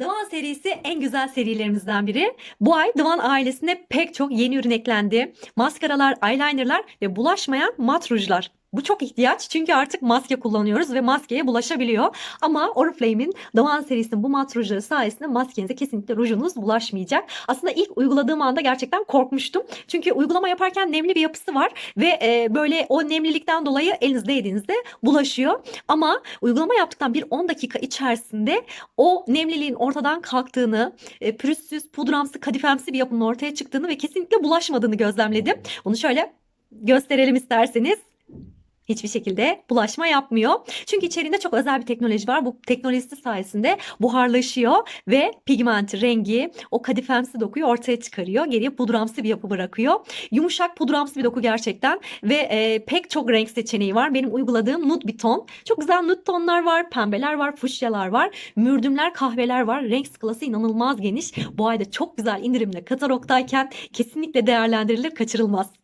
Divan serisi en güzel serilerimizden biri. Bu ay Divan ailesine pek çok yeni ürün eklendi. Maskaralar, eyelinerlar ve bulaşmayan mat rujlar. Bu çok ihtiyaç çünkü artık maske kullanıyoruz ve maskeye bulaşabiliyor. Ama Oriflame'in Divan serisinin bu mat rujları sayesinde maskenize kesinlikle rujunuz bulaşmayacak. Aslında ilk uyguladığım anda gerçekten korkmuştum. Çünkü uygulama yaparken nemli bir yapısı var ve e, böyle o nemlilikten dolayı elinizde yediğinizde bulaşıyor. Ama uygulama yaptıktan bir 10 dakika içerisinde o nemliliğin ortadan kalktığını, e, pürüzsüz, pudramsı, kadifemsi bir yapının ortaya çıktığını ve kesinlikle bulaşmadığını gözlemledim. Bunu şöyle gösterelim isterseniz. Hiçbir şekilde bulaşma yapmıyor. Çünkü içerisinde çok özel bir teknoloji var. Bu teknolojisi sayesinde buharlaşıyor ve pigmenti, rengi, o kadifemsi dokuyu ortaya çıkarıyor. Geriye pudramsı bir yapı bırakıyor. Yumuşak pudramsı bir doku gerçekten ve e, pek çok renk seçeneği var. Benim uyguladığım nude bir ton. Çok güzel nude tonlar var, pembeler var, fuşyalar var, mürdümler, kahveler var. Renk skalası inanılmaz geniş. Bu ayda çok güzel indirimle kataloktayken kesinlikle değerlendirilir, kaçırılmaz.